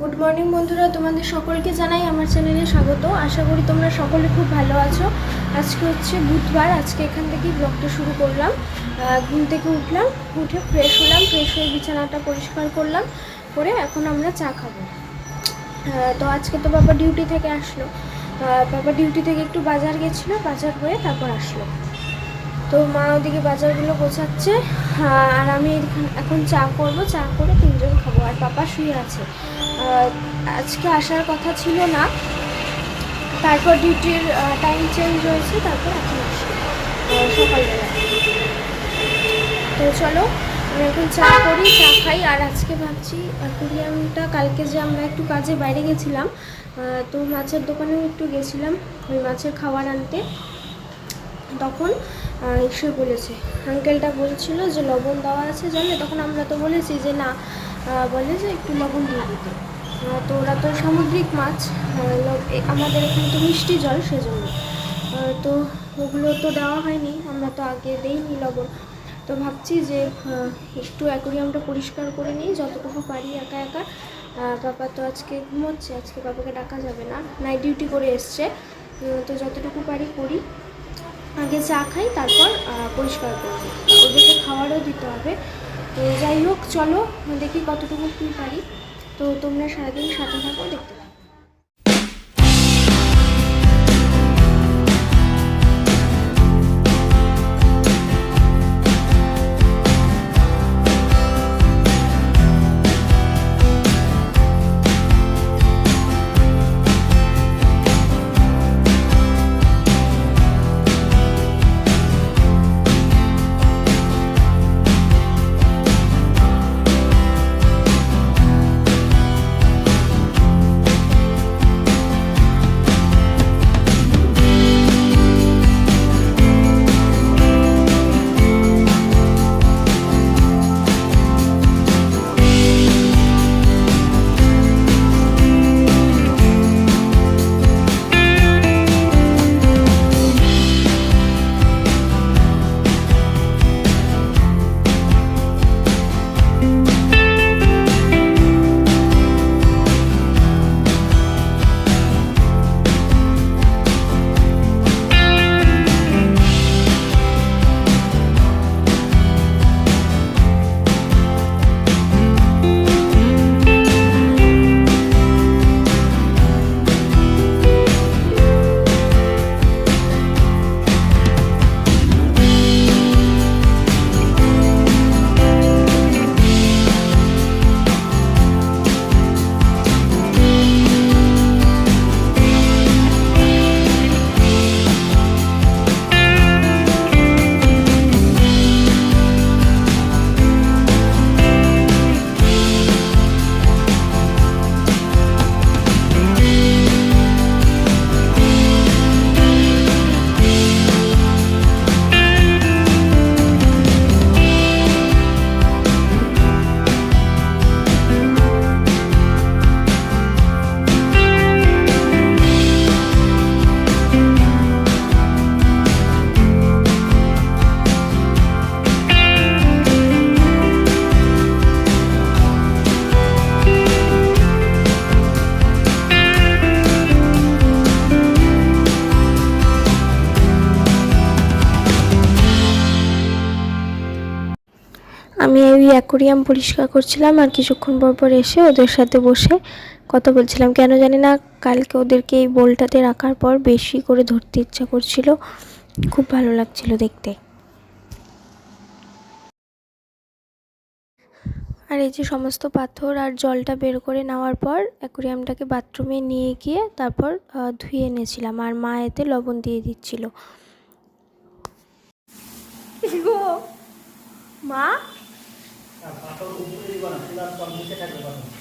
Good morning বন্ধুরা। তোমাদের সকলকে জানাই আমার চ্যানেলে স্বাগত। আশা করি তোমরা সকলে খুব ভালো আছো। আজকে হচ্ছে বুধবার। আজকে এখান থেকেই ব্লগটা শুরু করলাম। ঘুম থেকে উঠলাম, উঠে ফ্রেশ হলাম ফ্রেশ হয়ে বিছানাটা পরিষ্কার করলাম, করে এখন আমরা চা খাব। তো আজকে তো বাবা ডিউটি থেকে আসলো। বাবা ডিউটি থেকে একটু বাজার গেছিল, বাজার হয়ে তারপর আসলো। তো মা ওদিকে বাজারগুলো গোছাচ্ছে, আর আমি এখন চা করব, চা করে তিনজন খাব, আর পাপা শুয়ে আছে। আজকে আসার কথা ছিল না, তারপর ডিউটির টাইম চেঞ্জ হয়েছে, তারপর এখন আসি। তো চলো, আমি এখন চা করি, চা খাই, আর আজকে ভাবছি অ্যাকুরিয়ামটা কালকে যে আমরা একটু কাজে বাইরে গেছিলাম তো মাছের দোকানেও একটু গেছিলাম, ওই মাছের খাবার আনতে। তখন এসে বলেছে। আঙ্কেলটা বলছিল যে, লবণ দেওয়া আছে জলে, তখন আমরা তো বলেছি যে, না। বলে যে, একটু লবণ দিয়ে দিতে। তো ওরা তো সামুদ্রিক মাছ আমাদের এখানে তো মিষ্টি জল সেজন্য। তো ওগুলো তো দেওয়া হয়নি, আমরা তো আগে দেইনি লবণ। তো ভাবছি যে একটু অ্যাকোরিয়ামটা পরিষ্কার করে নিই, যতটুকু পারি একা একা। পাপা তো আজকে ঘুমোচ্ছে, আজকে পাপাকে ডাকা যাবে না। নাইট ডিউটি করে এসছে। তো যতটুকু পারি করি। আগে চা খাই, তারপর পরিষ্কার করব ওদেরকে খাওয়ারও দিতে হবে। তো যাই হোক, চলো, দেখি কতটুকু কী পারি। তো তোমরা সারাদিন সাথে থাকো, দেখতে অ্যাকোরিয়াম পরিষ্কার করছিলাম আর কিছুক্ষণ পর পর এসে ওদের সাথে বসে কথা বলছিলাম। কেন জানি না, কালকে ওদেরকে এই বোলটাতে রাখার পর বেশি করে ধরতে ইচ্ছা করছিল। খুব ভালো লাগছিল দেখতে। আর এই যে সমস্ত পাথর আর জলটা বের করে নেওয়ার পর অ্যাকোরিয়ামটাকে বাথরুমে নিয়ে গিয়ে তারপর ধুয়ে এনেছিলাম আর মা এতে লবণ দিয়ে দিচ্ছিল। মা? পাথর উপরে দিব না পর নিচে থাকবে পাথর।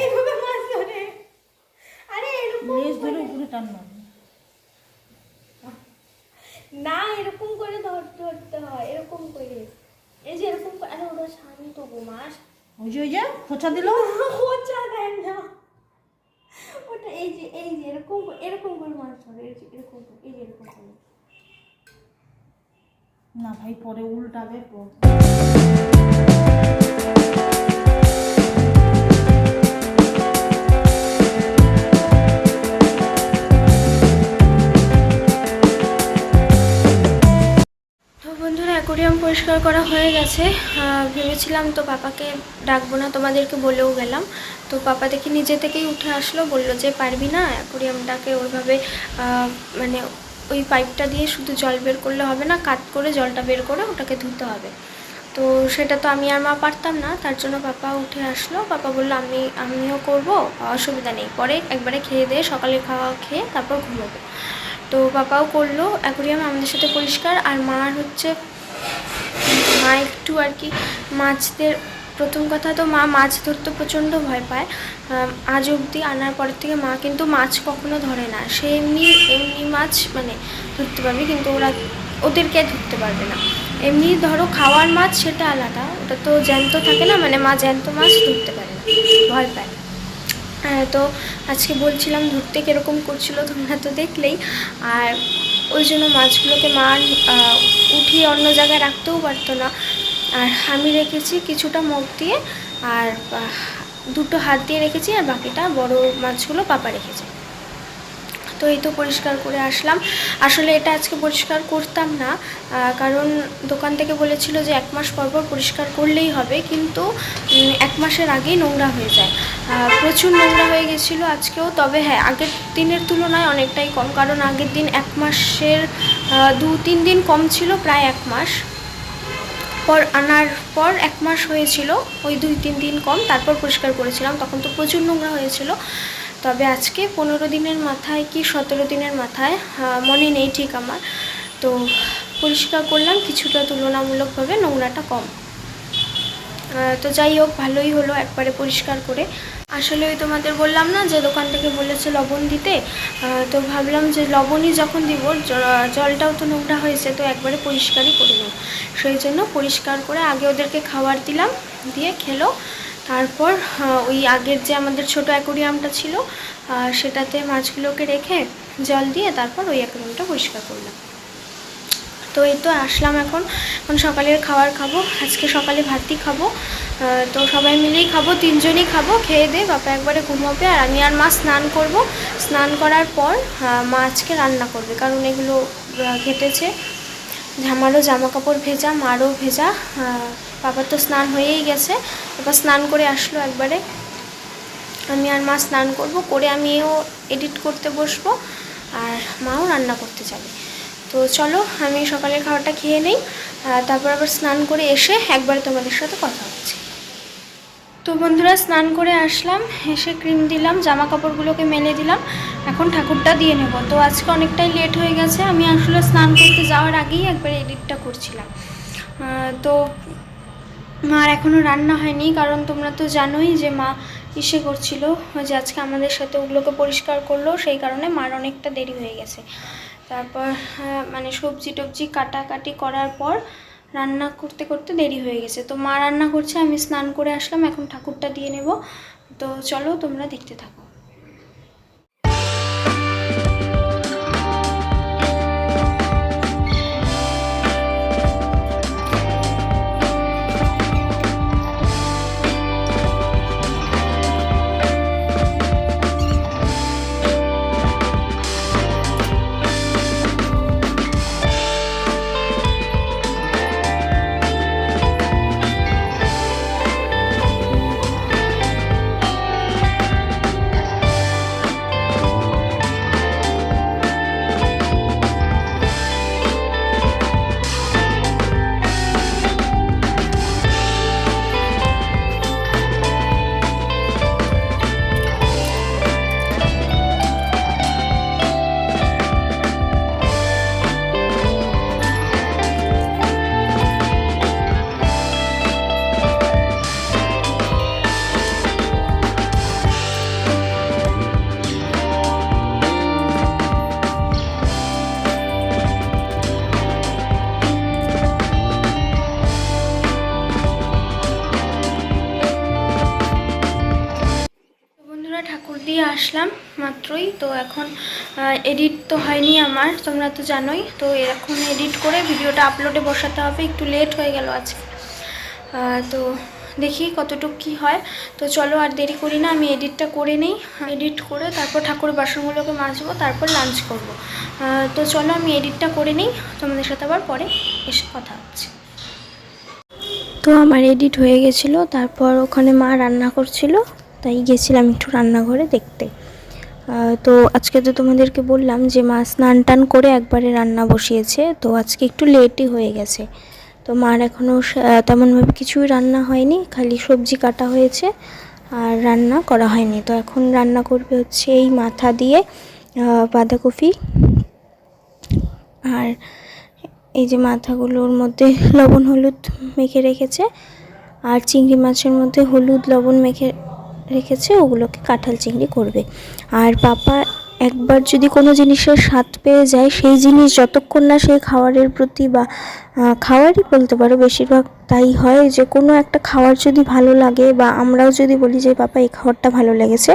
এইভাবে মাছ ধরে। আরে এরকম লেজ ধরে না এরকম করে ধরতে ধরতে হয় এরকম করে। এই যে এরকম আরে ওরা শান্ত গো ওই যে ওই যে খোঁচা দিল? খোঁচা দেয় না। ওটা এই যে এই যে এরকম এরকম করে মাছ ধরে এই যে এরকম করে এই যে এরকম করে। না ভাই পরে উল্টাবে পর। অ্যাকোরিয়াম পরিষ্কার করা হয়ে গেছে। ভেবেছিলাম তো পাপাকে ডাকবো না, তোমাদেরকে বলেও গেলাম। তো পাপা দেখি নিজে থেকেই উঠে আসলো, বলল যে, পারবি না? অ্যাকোরিয়ামটাকে ওইভাবে মানে ওই পাইপটা দিয়ে শুধু জল বের করলে হবে না, কাট করে জলটা বের করে ওটাকে ধুতে হবে। তো সেটা তো আমি আর মা পারতাম না, তার জন্য পাপা উঠে আসলো। পাপা বলল, আমি, আমিও করব অসুবিধা নেই। পরে একবারে খেয়ে দিয়ে সকালে খাওয়া খেয়ে তারপর ঘুমোবো। তো পাপাও করল, অ্যাকোরিয়াম আমাদের সাথে পরিষ্কার। আর মার হচ্ছে মা একটু আর কি মাছদের, প্রথম কথা তো মা মাছ ধরতে প্রচণ্ড ভয় পায়। আজ অবধি আনার পর থেকে মা কিন্তু মাছ কখনো ধরে না। সে এমনি এমনি মাছ মানে ধরতে পারবে, কিন্তু ওরা ওদেরকে ধরতে পারবে না। এমনি ধরো খাওয়ার মাছ সেটা আলাদা, ওটা তো জ্যান্ত থাকে না মানে মা জ্যান্ত মাছ ধরতে পারে না, ভয় পায়। হ্যাঁ তো আজকে বলছিলাম ধরতে কীরকম করছিল তোমরা তো দেখলেই। আর ওই জন্য মাছগুলোকে মা উঠিয়ে অন্য জায়গায় রাখতেও পারতো না। আর আমি রেখেছি কিছুটা মুখ দিয়ে, আর দুটো হাত দিয়ে রেখেছি, আর বাকিটা বড় মাছগুলো পাপা রেখেছে। তো এই তো পরিষ্কার করে আসলাম। আসলে এটা আজকে পরিষ্কার করতাম না কারণ দোকান থেকে বলেছিল যে এক মাস পর পর পরিষ্কার করলেই হবে, কিন্তু এক মাসের আগেই নোংরা হয়ে যায়। প্রচুর নোংরা হয়ে গেছিল আজকেও, তবে হ্যাঁ আগের দিনের তুলনায় অনেকটাই কম, কারণ আগের দিন এক মাসের দু, তিন দিন কম ছিল, প্রায় এক মাস। পর আনার পর এক মাস হয়েছিল, ওই দুই, তিন দিন কম, তারপর পরিষ্কার করেছিলাম, তখন তো প্রচুর নোংরা হয়েছিল। তবে আজকে পনেরো দিনের মাথায় কি সতেরো দিনের মাথায়? মনে নেই ঠিক আমার। তো পরিষ্কার করলাম, কিছুটা তুলনামূলকভাবে নোংরাটা কম। তো যাই হোক, ভালোই হলো একবারে পরিষ্কার করে। আসলে ওই তোমাদের বললাম না যে দোকান থেকে বলেছে লবণ দিতে? তো ভাবলাম যে লবণই যখন দিব জলটাও তো নোংরা হয়েছে, তো একবারে পরিষ্কারই করে নেব। সেই জন্য পরিষ্কার করে আগে ওদেরকে খাবার দিলাম, দিয়ে খেলো। তারপর ওই আগের যে আমাদের ছোট অ্যাকোরিয়ামটা ছিল সেটাতে মাছগুলোকে রেখে জল দিয়ে তারপর ওই অ্যাকোরিয়ামটা পরিষ্কার করলাম। তো এই তো আসলাম এখন। এখন সকালের খাবার খাব, আজকে সকালে ভাতই খাব। তো সবাই মিলেই খাব, তিনজনই খাব, খেয়ে দিয়ে বাবা একবারে ঘুমোবে আর আমি আর মা স্নান করব। স্নান করার পর মা আজকে রান্না করবে কারণ এগুলো ঘেটেছে। আমারও জামা কাপড় ভেজা, মারও ভেজা বাবার তো স্নান হয়েই গেছে। এবার স্নান করে আসলো একবারে। আমি আর মা স্নান করব, করে আমিও এডিট করতে বসবো, আর মাও রান্না করতে যাবে। তো চলো, আমি সকালের খাবারটা খেয়ে নেই তারপর আবার স্নান করে এসে একবার তোমাদের সাথে কথা হচ্ছে। তো বন্ধুরা, স্নান করে আসলাম, এসে ক্রিম দিলাম জামা কাপড়গুলোকে মেলে দিলাম। এখন ঠাকুরটা দিয়ে নেব। তো আজকে অনেকটাই লেট হয়ে গেছে, আমি আসলে স্নান করতে যাওয়ার আগেই একবার এডিটটা করছিলাম। তো মার এখনও রান্না হয়নি, কারণ তোমরা তো জানোই যে মা ইসে করছিল যে আজকে আমাদের সাথে ওগুলোকে পরিষ্কার করল, সেই কারণে মার অনেকটা দেরি হয়ে গেছে। তারপর মানে সবজি টবজি কাটাকাটি করার পর রান্না করতে করতে দেরি হয়ে গেছে। তো মা রান্না করছে, আমি স্নান করে আসলাম, এখন ঠাকুরটা দিয়ে নেব। তো চলো তোমরা দেখতে থাকো। তো এখন এডিট তো হয়নি আমার, তোমরা তো জানোই। তো এখন এডিট করে ভিডিওটা আপলোডে বসাতে হবে, একটু লেট হয়ে গেল আজকে। তো দেখি কতটুকু কী হয়। তো চলো আর দেরি করি না, আমি এডিটটা করে নিই। এডিট করে তারপর ঠাকুরের বাসনগুলোকে মাজবো, তারপর লাঞ্চ করব। তো চলো আমি এডিটটা করে নিই, তোমাদের সাথে আবার পরে এসে কথা হচ্ছে। তো আমার এডিট হয়ে গেছিল, তারপর ওখানে মা রান্না করছিল, তাই গেছিলাম একটু রান্নাঘরে দেখতে। তো আজকে তো তোমাদেরকে বললাম যে মা স্নান টান করে একবারে রান্না বসিয়েছে, তো আজকে একটু লেটই হয়ে গেছে। তো মার এখনও তেমনভাবে কিছুই রান্না হয়নি, খালি সবজি কাটা হয়েছে আর রান্না করা হয়নি। তো এখন রান্না করবে হচ্ছে এই মাথা দিয়ে বাঁধাকপি। আর এই যে মাথাগুলোর মধ্যে লবণ হলুদ মেখে রেখেছে, আর চিংড়ি মাছের মধ্যে হলুদ লবণ মেখে রেখেছে, ওগুলোকে কাঁঠাল চিংড়ি করবে। আর পাপা, একবার যদি কোনো জিনিসের স্বাদ পেয়ে যায়, সেই জিনিস যতক্ষণ না সেই খাবারের প্রতি বা খাওয়ারই বলতে পারো, বেশিরভাগ তাই হয় যে, কোনো একটা খাবার যদি ভালো লাগে বা আমরাও যদি বলি যে, পাপা, এই খাবারটা ভালো লেগেছে।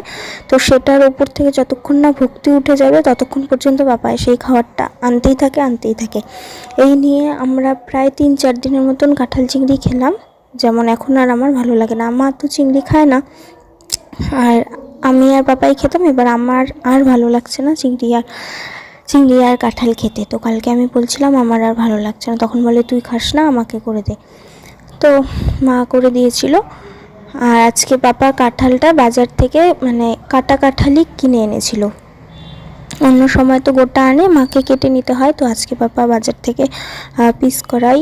তো সেটার ওপর থেকে যতক্ষণ না ভক্তি উঠে যাবে, ততক্ষণ পর্যন্ত পাপায় সেই খাবারটা আনতেই থাকে আনতেই থাকে। এই নিয়ে আমরা প্রায় তিন চার দিনের মতন কাঁঠাল চিংড়ি খেলাম। যেমন এখন আর আমার ভালো লাগে না। আমার তো চিংড়ি খায় না। আর আমি আর পাপাই খেতাম, এবার আমার আর ভালো লাগছে না চিংড়ি আর চিংড়ি আর কাঁঠাল খেতে। তো কালকে আমি বলছিলাম আমার আর ভালো লাগছে না। তখন বলে, তুই খাস না, আমাকে করে দে। তো মা করে দিয়েছিল। আর আজকে পাপা কাঁঠালটা বাজার থেকে মানে কাটা কাঁঠালই কিনে এনেছিল। অন্য সময় তো গোটা আনে, মাকে কেটে নিতে হয়। তো আজকে পাপা বাজার থেকে পিস করাই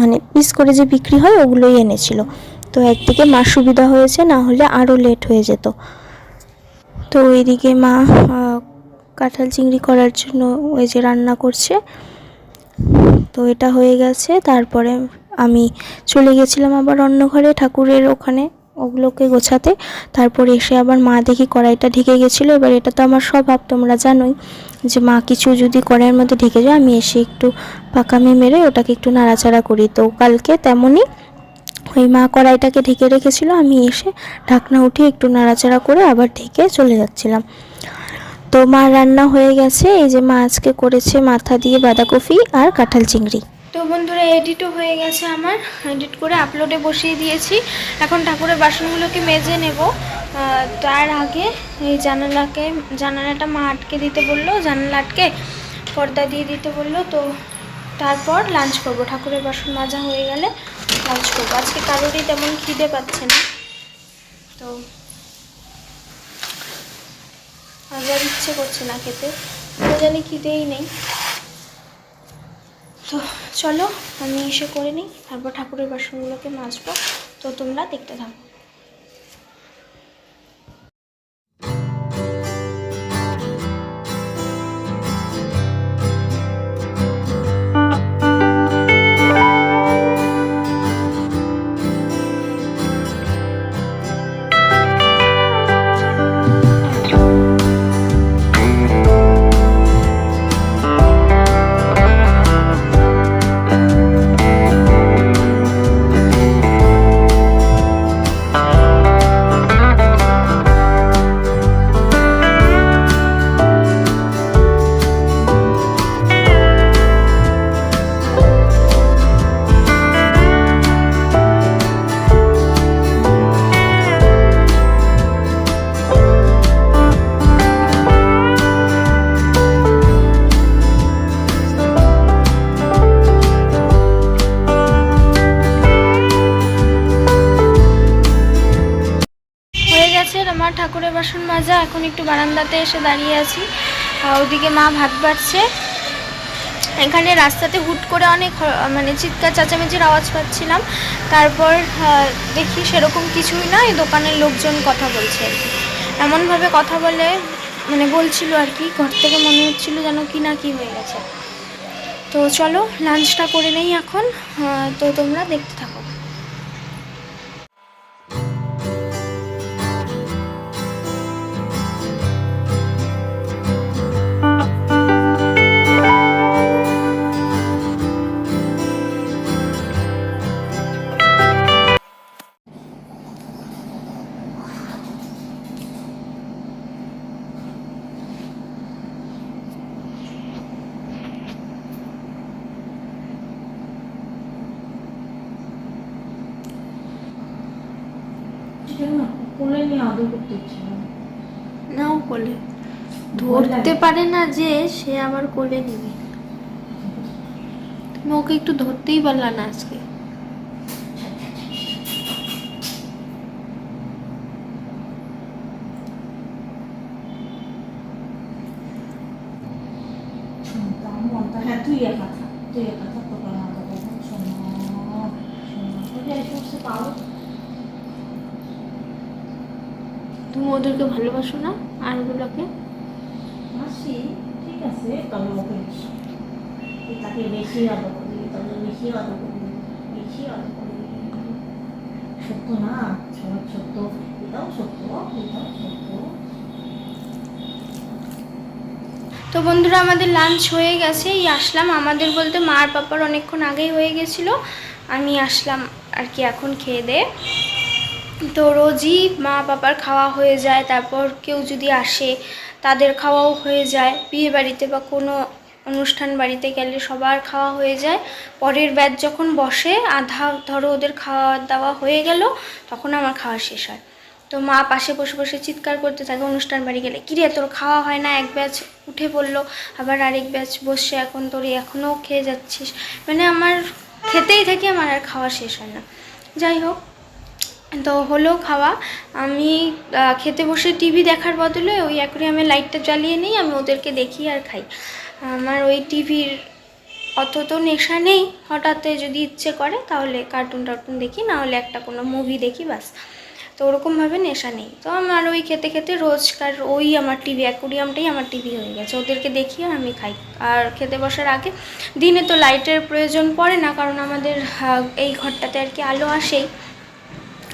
মানে পিস করে যে বিক্রি হয়, ওগুলোই এনেছিল। তো একদিকে মা সুবিধা হয়েছে, না হলে আরও লেট হয়ে যেত। তো ওইদিকে মা কাঁঠাল চিংড়ি করার জন্য ওই যে রান্না করছে। তো এটা হয়ে গেছে, তারপরে আমি চলে গেছিলাম আবার অন্য ঘরে ঠাকুরের ওখানে ওগুলোকে গোছাতে। তারপর এসে আবার মা দেখি কড়াইটা ঢেকে গেছিল, এবার এটা তো আমার স্বভাব, তোমরা জানোই যে মা কিছু যদি কড়াইয়ের মধ্যে ঢেকে যায়, আমি এসে একটু পাকামি মেরে ওটাকে একটু নাড়াচাড়া করি। তো কালকে তেমনই ওই মা কড়াইটাকে ঢেকে রেখেছিল, আমি এসে ঢাকনা উঠিয়ে একটু নাড়াচাড়া করে আবার ঢেকে চলে যাচ্ছিলাম। তো মা রান্না হয়ে গেছে, এই যে মা আজকে করেছে মাথা দিয়ে বাঁধাকপি আর কাঁঠাল চিংড়ি। তো বন্ধুরা এডিটও হয়ে গেছে আমার এডিট করে আপলোডে বসিয়ে দিয়েছি। এখন ঠাকুরের বাসনগুলোকে মেজে নেব। তার আগে এই জানালাকে, জানালাটা মা আটকে দিতে বলল জানালা আটকে পর্দা দিয়ে দিতে বলল। তো তারপর লাঞ্চ করব। ঠাকুরের বাসন মাজা হয়ে গেলে লাঞ্চ করব। আজকে কারোরই তেমন খিদে পাচ্ছে না। তো আবার ইচ্ছে করছে না খেতে। জানি খিদেই নেই। তো চলো, আমি এসে করে নিই। তারপর ঠাকুরের বাসনগুলোকে মাজবো। তো তোমরা দেখতে থাকো। বারান্দাতে এসে দাঁড়িয়ে আছি। ওদিকে মা ভাত বাড়ছে। এখানে রাস্তাতে হুট করে অনেক মানে চিৎকার, চেঁচামেচির আওয়াজ পাচ্ছিলাম। তারপর দেখি সেরকম কিছুই না, এই দোকানের লোকজন কথা বলছে। এমনভাবে কথা বলে মানে বলছিল আর কি, ঘর থেকে মনে হচ্ছিল যেন কি না কি হয়ে গেছে। তো চলো লাঞ্চটা করে নেই এখন। তো তোমরা দেখতে থাকো। ছেড়ে না কোলে নিয়ে আদর করতে ইচ্ছে নাও কোলে ধরতে পারে না যে সে আবার কোলে নেবে তুমি ওকে একটু ধরতেই পারলা না আজকে হ্যাঁ তুই একা তুই একা থাক তোকে আমি আদর করব শোনো শোনো তোকে পাও তুমি ওদেরকে ভালোবাসো না আরগুলোকে হাসি ঠিক আছে তবে ওকে তাকে বেশি আদর করবি তবে বেশি আদর করবি বেশি আদর করবি। সত্য না সবার সত্য এটাও সত্য এটাও সত্য। তো বন্ধুরা আমাদের লাঞ্চ হয়ে গেছে এই আসলাম। আমাদের বলতে মার পাপার অনেকক্ষণ আগেই হয়ে গেছিল। আমি আসলাম আর কি এখন খেয়ে দে। তো রোজই মা বাবার খাওয়া হয়ে যায়, তারপর কেউ যদি আসে তাদের খাওয়াও হয়ে যায়। বিয়ে বাড়িতে বা কোনো অনুষ্ঠান বাড়িতে গেলে সবার খাওয়া হয়ে যায়। পরের ব্যাচ যখন বসে, আধা ধরো ওদের খাওয়া দাওয়া হয়ে গেল, তখন আমার খাওয়া শেষ হয়। তো মা পাশে বসে বসে চিৎকার করতে থাকে অনুষ্ঠান বাড়ি গেলে, কিরে, তোর খাওয়া হয় না? এক ব্যাচ উঠে পড়ল আবার আরেক ব্যাচ বসে এখন, তোর এখনও খেয়ে যাচ্ছিস? মানে আমার খেতেই থাকি, আমার আর খাওয়া শেষ হয় না। যাই হোক তো হলো খাওয়া। আমি খেতে বসে টিভি দেখার বদলে ওই অ্যাকুরিয়ামে লাইটটা জ্বালিয়ে নিই, আমি ওদেরকে দেখি আর খাই। আমার ওই টিভির অত তো নেশা নেই, হঠাৎ যদি ইচ্ছে করে তাহলে কার্টুন টার্টুন দেখি, না হলে একটা কোনো মুভি দেখি বাস তো ওরকমভাবে নেশা নেই। তো আমার ওই খেতে খেতে রোজকার ওই আমার টিভি অ্যাকুরিয়ামটাই আমার টিভি হয়ে গেছে। ওদেরকে দেখি আর আমি খাই। আর খেতে বসার আগে, দিনে তো লাইটের প্রয়োজন পড়ে না, কারণ আমাদের এই ঘরটাতে আর কি আলো আসেই।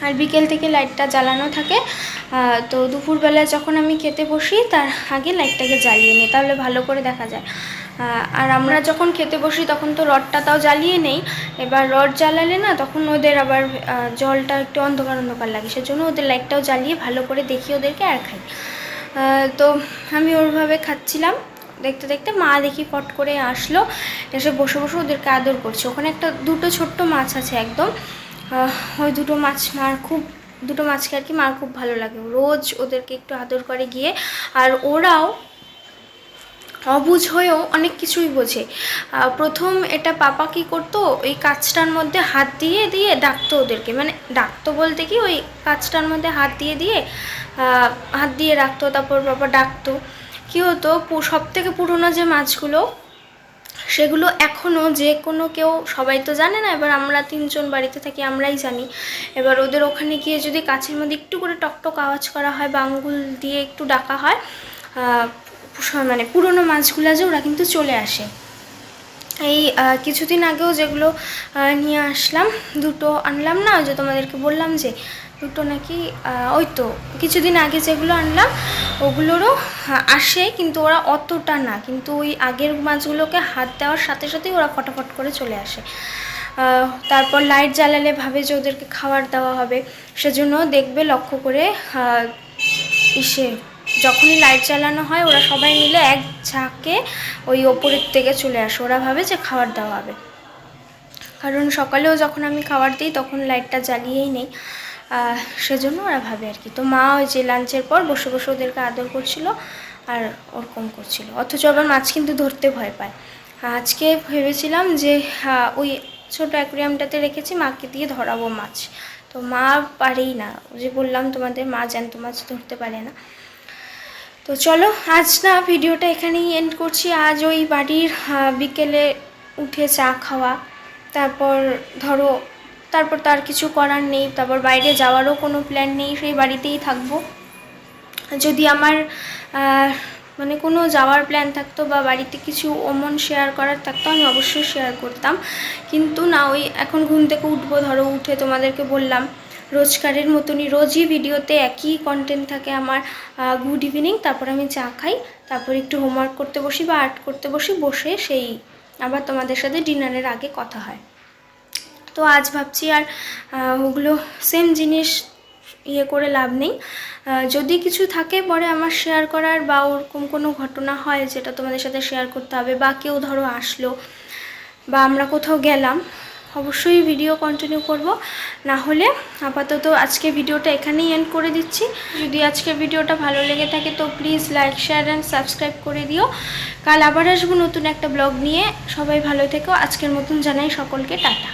আর বিকেল থেকে লাইটটা জ্বালানো থাকে তো দুপুরবেলা যখন আমি খেতে বসি, তার আগে লাইটটাকে জ্বালিয়ে নিই, তাহলে ভালো করে দেখা যায়। আর আমরা যখন খেতে বসি, তখন তো রডটা তাও জ্বালিয়ে নেই। এবার রড জ্বালালে না, তখন ওদের আবার জলটা একটু অন্ধকার অন্ধকার লাগে, সেজন্য ওদের লাইটটাও জ্বালিয়ে ভালো করে দেখি ওদেরকে আর খাই। তো আমি ওরভাবে খাচ্ছিলাম। দেখতে দেখতে মা দেখি ফট করে আসলো, এসে বসে বসে ওদেরকে আদর করছে। ওখানে একটা দুটো ছোট্ট মাছ আছে একদম। ওই দুটো মাছ মার খুব, দুটো মাছকে আর কি মার খুব ভালো লাগে। রোজ ওদেরকে একটু আদর করে গিয়ে, আর ওরাও অবুঝ হয়েও অনেক কিছুই বোঝে। প্রথম এটা পাপা কি করতো, ওই কাজটার মধ্যে হাত দিয়ে দিয়ে ডাকতো ওদেরকে। মানে ডাকতো বলতে কি, ওই কাজটার মধ্যে হাত দিয়ে দিয়ে হাত দিয়ে রাখতো, তারপর বাবা ডাকতো। কী হতো সব থেকে পুরোনো যে মাছগুলো সেগুলো এখনও যে কোনো কেউ, সবাই তো জানে না, এবার আমরা তিনজন বাড়িতে থাকি, আমরাই জানি। এবার ওদের ওখানে গিয়ে যদি কাছের মধ্যে একটু করে টকটক আওয়াজ করা হয় বা আঙ্গুল দিয়ে একটু ডাকা হয় মানে পুরোনো মাছগুলো যে ওরা কিন্তু চলে আসে। এই কিছুদিন আগেও যেগুলো নিয়ে আসলাম, দুটো আনলাম না যে তোমাদেরকে বললাম যে দুটো নাকি ওই তো, কিছুদিন আগে যেগুলো আনলাম, ওগুলোরও আসে, কিন্তু ওরা অতটা না। কিন্তু ওই আগের মাছগুলোকে হাত দেওয়ার সাথে সাথেই ওরা ফটাফট করে চলে আসে। তারপর লাইট জ্বালালে ভাবে যে ওদেরকে খাবার দেওয়া হবে। সেজন্য দেখবে লক্ষ্য করে ইসে, যখনই লাইট জ্বালানো হয়, ওরা সবাই মিলে এক ঝাঁকে ওই ওপরের থেকে চলে আসে। ওরা ভাবে যে খাবার দেওয়া হবে। কারণ সকালেও যখন আমি খাবার দিই, তখন লাইটটা জ্বালিয়েই নেই। সেজন্য ওরা ভাবে আর কি। তো মা ওই যে লাঞ্চের পর বসে বসে ওদেরকে আদর করছিল আর ওরকম করছিল। অথচ আবার মাছ কিন্তু ধরতে ভয় পায়। আজকে ভেবেছিলাম যে ওই ছোটো অ্যাকুরিয়ামটাতে রেখেছি, মাকে দিয়ে ধরাবো মাছ। তো মা পারেই না। যে বললাম তোমাদের, মা জ্যান্ত মাছ ধরতে পারে না। তো চলো, আজ না ভিডিওটা এখানেই এন্ড করছি। আজ ওই বাড়ির বিকেলে উঠে চা খাওয়া, তারপর ধরো তারপর তো আর কিছু করার নেই, তারপর বাইরে যাওয়ারও কোনো প্ল্যান নেই, সেই বাড়িতেই থাকব। যদি আমার মানে কোনো যাওয়ার প্ল্যান থাকতো বা বাড়িতে কিছু অমন শেয়ার করার থাকতো, আমি অবশ্যই শেয়ার করতাম। কিন্তু না, ওই এখন ঘুম থেকে উঠবো, ধরো উঠে তোমাদেরকে বললাম, রোজকারের মতনই রোজই ভিডিওতে একই কন্টেন্ট থাকে আমার গুড ইভিনিং তারপর আমি চা খাই, তারপর একটু হোমওয়ার্ক করতে বসি বা আর্ট করতে বসি, বসে সেই আবার তোমাদের সাথে ডিনারের আগে কথা হয়। তো আজ ভাবছি আর ওগুলো সেম জিনিস ইয়ে করে লাভ নেই। যদি কিছু থাকে পরে আমার শেয়ার করার বা ওরকম কোনো ঘটনা হয় যেটা তোমাদের সাথে শেয়ার করতে হবে বা কেউ ধরো আসলো বা আমরা কোথাও গেলাম, অবশ্যই ভিডিও কন্টিনিউ করব। না হলে আপাতত আজকে ভিডিওটা এখানেই এন্ড করে দিচ্ছি। যদি আজকে ভিডিওটা ভালো লেগে থাকে তো please like share and subscribe করে দিও। কাল আবার আসব নতুন একটা ব্লগ নিয়ে। সবাই ভালো থেকো। আজকের মতন জানাই সকলকে টাটা।